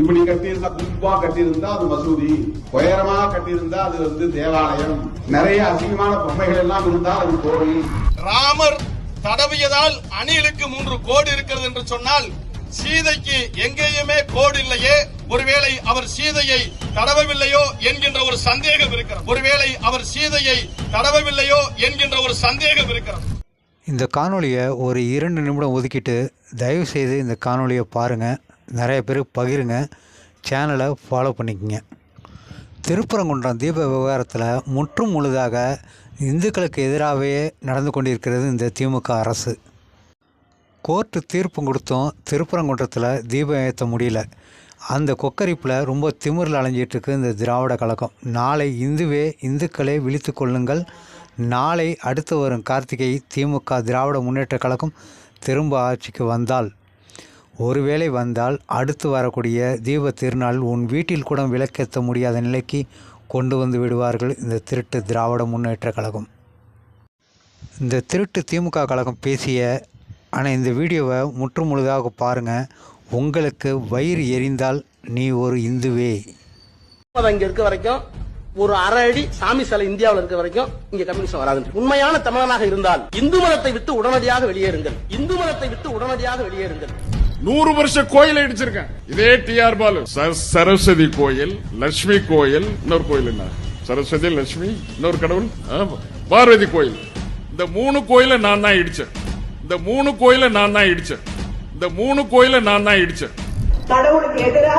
இப்படி கட்டியிருந்தா கும்பா கட்டியிருந்தா அது மசூதி உயரமா கட்டியிருந்தா அது வந்து தேவாலயம். நிறைய அசிங்கமான பொம்மைகள் எல்லாம் இருந்தா அது கோவில் ராமர் தடவியதால் அணிலுக்கு மூன்று கோடு இருக்கிறது என்று சொன்னால் சீதைக்கு எங்கேயுமே கோடு இல்லையே. ஒருவேளை அவர் சீதையை தடவவில்லையோ என்கின்ற ஒரு சந்தேகம் இருக்கிறது. ஒருவேளை அவர் சீதையை தடவவில்லையோ என்கின்ற ஒரு சந்தேகம் இருக்கிறது. இந்த காணொளியை ஒரு இரண்டு நிமிடம் ஒதுக்கிட்டு தயவு செய்து இந்த காணொளியை பாருங்கள் நிறைய பேர் பகிருங்க. சேனலை ஃபாலோ பண்ணிக்கங்க. திருப்பரங்குன்றம் தீப விவகாரத்தில் முற்றும் முழுதாக இந்துக்களுக்கு எதிராகவே நடந்து கொண்டிருக்கிறது இந்த திமுக அரசு. கோர்ட்டு தீர்ப்பு கொடுத்தும் திருப்பரங்குன்றத்தில் தீபம் ஏற்ற முடியல. அந்த கொக்கரிப்பில் ரொம்ப திமிரில் அலைஞ்சிட்டுருக்கு இந்த திராவிட கழகம். நாளை இந்துவே இந்துக்களை விழித்து கொள்ளுங்கள். நாளை அடுத்து வரும் கார்த்திகை திமுக திராவிட முன்னேற்ற கழகம் திரும்ப ஆட்சிக்கு வந்தால் ஒருவேளை வந்தால் அடுத்து வரக்கூடிய தீப திருநாள் உன் வீட்டில் கூட விளக்கேற்ற முடியாத நிலைக்கு கொண்டு வந்து விடுவார்கள் இந்த திருட்டு திராவிட முன்னேற்ற கழகம். இந்த திருட்டு திமுக கழகம் பேசிய ஆனால் இந்த வீடியோவை முற்று முழுதாக பாருங்கள் உங்களுக்கு வயிறு எரிந்தால் நீ ஒரு இந்துவே. இங்கே இங்க இருக்க வரைக்கும் ஒரு அரை அடி சாமி சிலை இந்தியாவில் இருக்க வரைக்கும் இங்க கம்யூனிஸ்ட் வராது உண்மையான தமிழனாக இருந்தால் இந்து மதத்தை விட்டு உடனடியாக வெளியேறுங்கள். இந்து மதத்தை விட்டு உடனடியாக வெளியேறுங்கள். நூறு வருஷ கோயில் இடிச்சிருக்கேன். இதே டிஆர் பாலு. ச- சரஸ்வதி கோயில் லட்சுமி கோயில் இன்னொரு கோயில் என்ன? சரஸ்வதி லட்சுமி இன்னொரு கடவுள்? பார்வதி கோயில். இந்த மூணு கோயிலை நான் தான் இடிச்சேன். இந்த மூணு கோயிலை நான் தான் இடிச்சேன். இந்த மூணு கோயிலை நான் தான் இடிச்சேன். கடவுளுக்கு எதிரா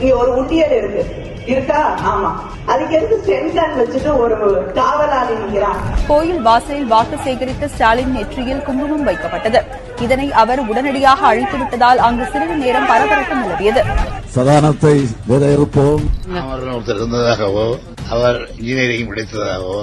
இங்க ஒரு உண்டியல் இருக்கு. இருக்கா? ஆமா. அதுக்கு எதுக்கு சென்டன் வச்சுட்டு ஒரு காவலாளி நிக்கிறான்? கோயில் வாசலில் வாக்கு சேகரித்த ஸ்டாலின் நெற்றியில் குங்குமம் வைக்கப்பட்டது. இதனை அவர் உடனடியாக அழித்துவிட்டதால் அங்கு சிறிது நேரம் பரபரப்பு நிலவியது. சதானத்தை அவர்கள் இருந்ததாகவோ அவர் இன்ஜினியரிங் படித்ததாகவோ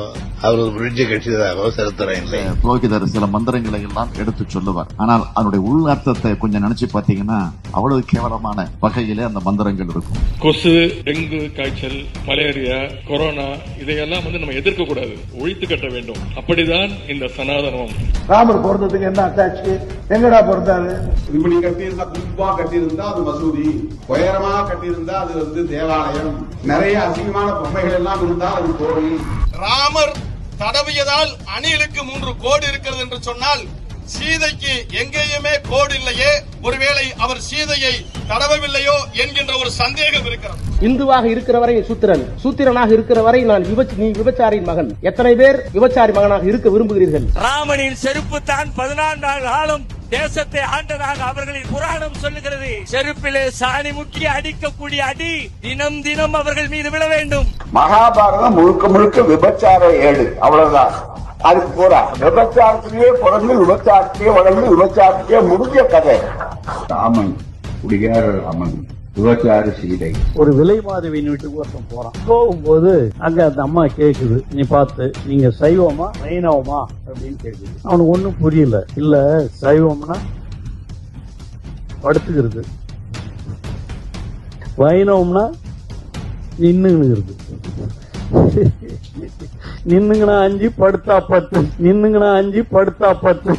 அவர் ஒரு பிரிட்ஜ் கட்டியதாகவோ சரித்திரம் இல்லை. புரோகிதர் சில மந்திரங்களை எல்லாம் எடுத்து சொல்லுவார். ஆனால் அதனுடைய உள் அர்த்தத்தை கொஞ்சம் நினைச்சு பாத்தீங்கன்னா அவ்வளவு கேவலமான வகையிலே அந்த மந்திரங்கள் இருக்கும். கொசு டெங்கு காய்ச்சல் மலேரியா கொரோனா இதையெல்லாம் வந்து நம்ம எதிர்க்க கூடாது. ஒழித்து கட்ட வேண்டும். அப்படிதான் இந்த சனாதனம். ராமர் பிறந்ததுக்கு என்ன அட்டாச்சு எங்கடா பிறந்தாரு இப்படி கட்டியிருந்தா கும்பா கட்டியிருந்தா அது மசூதி உயரமா கட்டியிருந்தா அது வந்து தேவாலயம். நிறைய அசிங்கமான பொம்மைகள் எல்லாம் இருந்தா அது கோவில் ராமர் தடவியதால் அணிலுக்கு மூன்று கோடு இருக்கிறது என்று சொன்னால் சீதைக்கு எங்கேயுமே கோடு இல்லையே. ஒருவேளை அவர் சீதையை தடவவில்லையோ என்கின்ற ஒரு சந்தேகம் இருக்கிறது. இந்துவாக இருக்கிற வரை சூத்திரன். சூத்திரனாக இருக்கிற வரை நான் நீ விபச்சாரியின் மகன். எத்தனை பேர் விபச்சாரி மகனாக இருக்க விரும்புகிறீர்கள்? ராமனின் செருப்பு தான் பதினான்கு காலம் தேசத்தை ஆண்டதாக அவர்களின் புராணம் சொல்லுகிறது. செருப்பிலே சாணி முக்கி அடிக்கக்கூடிய அடி தினம் தினம் அவர்கள் மீது விழ வேண்டும். மகாபாரதம் முழுக்க முழுக்க விபச்சார ஏடு அவ்வளவுதான். அதுக்கு போறா. விபச்சாரத்திலேயே பிறந்து விபச்சாரத்திலேயே வளர்ந்து விபச்சாரத்திலேயே முடிஞ்ச கதை. ஆமாங்க. குடிகார ராமன் விபச்சார சீதை. ஒரு விலை மாதவியின் வீட்டுக்கு ஒருத்தன் போறான். போகும்போது அங்க அந்த அம்மா கேக்குது நீ பார்த்து நீங்க சைவமா வைணவமா? அப்படின்னு கேக்குது. அவனுக்கு ஒண்ணும் புரியல. இல்ல சைவம்னா படுத்துக்கிறது. வைணவம்னா நின்னுங்கிறது. நின்னுங்கனா அஞ்சு படுத்தா பத்து. நின்னுங்கனா அஞ்சு படுத்தா பத்து.